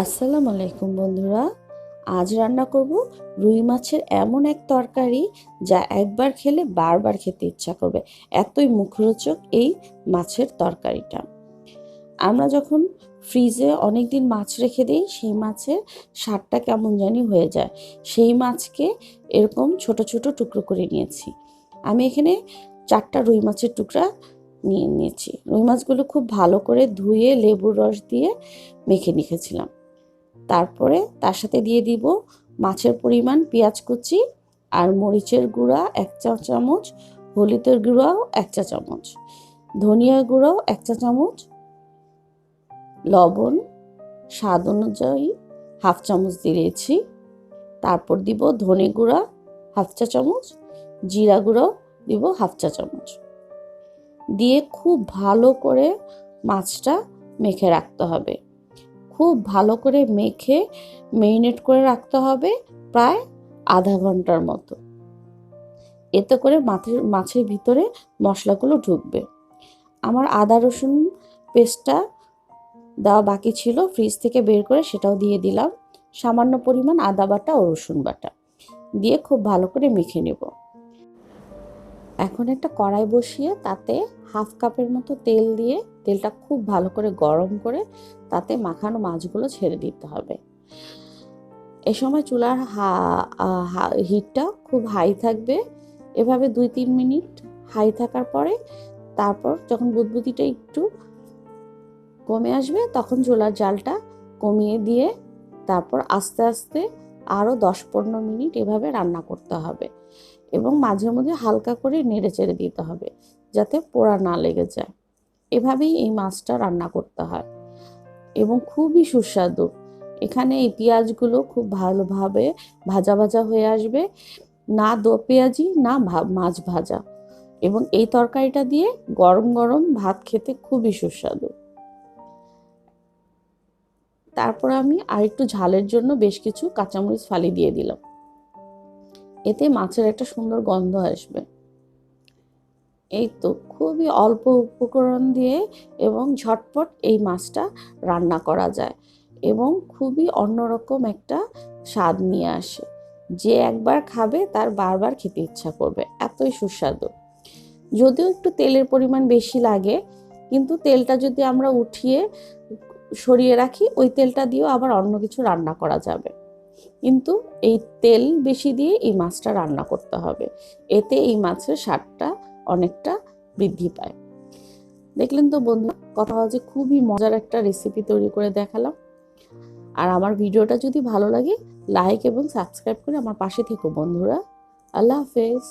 আসসালামু আলাইকুম বন্ধুরা। আজ রান্না করব রুই মাছের এমন এক তরকারি যা একবার খেলে বারবার খেতে ইচ্ছা করবে। এতই মুখরোচক এই মাছের তরকারিটা। আমরা যখন ফ্রিজে অনেক দিন মাছ রেখে দিই, সেই মাছের স্বাদটা কেমন জানি হয়ে যায়। সেই মাছকে এরকম ছোট ছোট টুকরো করে নিয়েছি। আমি এখানে চারটা রুই মাছের টুকরা নিয়ে নিয়েছি। রুই মাছগুলো খুব ভালো করে ধুয়ে লেবুর রস দিয়ে মেখে নিয়েছিলাম। তারপরে তার সাথে দিয়ে দিব মাছের পরিমাণ, পেঁয়াজ কুচি আর মরিচের গুঁড়া এক চা চামচ, হলুদের গুঁড়াও এক চা চামচ ধনিয়া গুঁড়াও এক চা চামচ, লবণ, স্বাদ অনুযায়ী হাফ চামচ দিয়েছি। তারপর দিব ধনে গুঁড়া হাফ চা চামচ, জিরা গুঁড়াও দিব হাফ চা চামচ। দিয়ে খুব ভালো করে মাছটা মেখে রাখতে হবে। খুব ভালো করে মেখে মেরিনেট করে রাখতে হবে প্রায় আধা ঘণ্টার মতো। এতে করে মাছের মাছের ভিতরে মশলাগুলো ঢুকবে। আমার আদা রসুন পেস্টটা দেওয়া বাকি ছিল, ফ্রিজ থেকে বের করে সেটাও দিয়ে দিলাম। সামান্য পরিমাণ আদা বাটা ও রসুন বাটা দিয়ে খুব ভালো করে মেখে নেব। এখন একটা কড়াই বসিয়ে তাতে হাফ কাপের মতো তেল দিয়ে, তেলটা খুব ভালো করে গরম করে তাতে মাখানো মাছগুলো ছেড়ে দিতে হবে। এ সময় চুলার হিটটা খুব হাই থাকবে। এভাবে দুই তিন মিনিট হাই থাকার পরে তারপর যখন বুদবুদিটা একটু কমে আসবে তখন চুলার জালটা কমিয়ে দিয়ে তারপর আস্তে আস্তে আরও দশ পনেরো মিনিট এভাবে রান্না করতে হবে। এবং মাঝে মধ্যে হালকা করে নেড়ে চেড়ে দিতে হবে, যাতে পোড়া না লেগে যায়। এভাবেই এই মাছটা রান্না করতে হয়। এবং খুবই সুস্বাদু। এখানে এই পেঁয়াজগুলো খুব ভালোভাবে ভাজা ভাজা হয়ে আসবে। না দো পেঁয়াজি, না মাছ ভাজা। এবং এই তরকারিটা দিয়ে গরম গরম ভাত খেতে খুবই সুস্বাদু। তারপর আমি আরেকটু ঝালের জন্য বেশ কিছু কাঁচামরিচ ফালি দিয়ে দিলাম। এতে মাছের একটা সুন্দর গন্ধ আসবে। এই তো খুবই অল্প উপকরণ দিয়ে এবং ঝটপট এই মাছটা রান্না করা যায় এবং খুবই অন্যরকম একটা স্বাদ নিয়ে আসে। যে একবার খাবে তার বারবার খেতে ইচ্ছা করবে, এতই সুস্বাদু। যদিও একটু তেলের পরিমাণ বেশি লাগে, কিন্তু তেলটা যদি আমরা উঠিয়ে সরিয়ে রাখি, ওই তেলটা দিয়েও আবার অন্য কিছু রান্না করা যাবে। কিন্তু এই তেল বেশি দিয়ে এই মাছটা রান্না করতে হবে। এতে এই মাছের স্বাদটা অনেকটা বৃদ্ধি পায়। দেখলেন তো বন্ধু কথা হচ্ছে খুবই মজার একটা রেসিপি তৈরি করে দেখালাম। আর আমার ভিডিওটা যদি ভালো লাগে লাইক এবং সাবস্ক্রাইব করে আমার পাশে থেকো বন্ধুরা। আল্লাহ হাফেজ।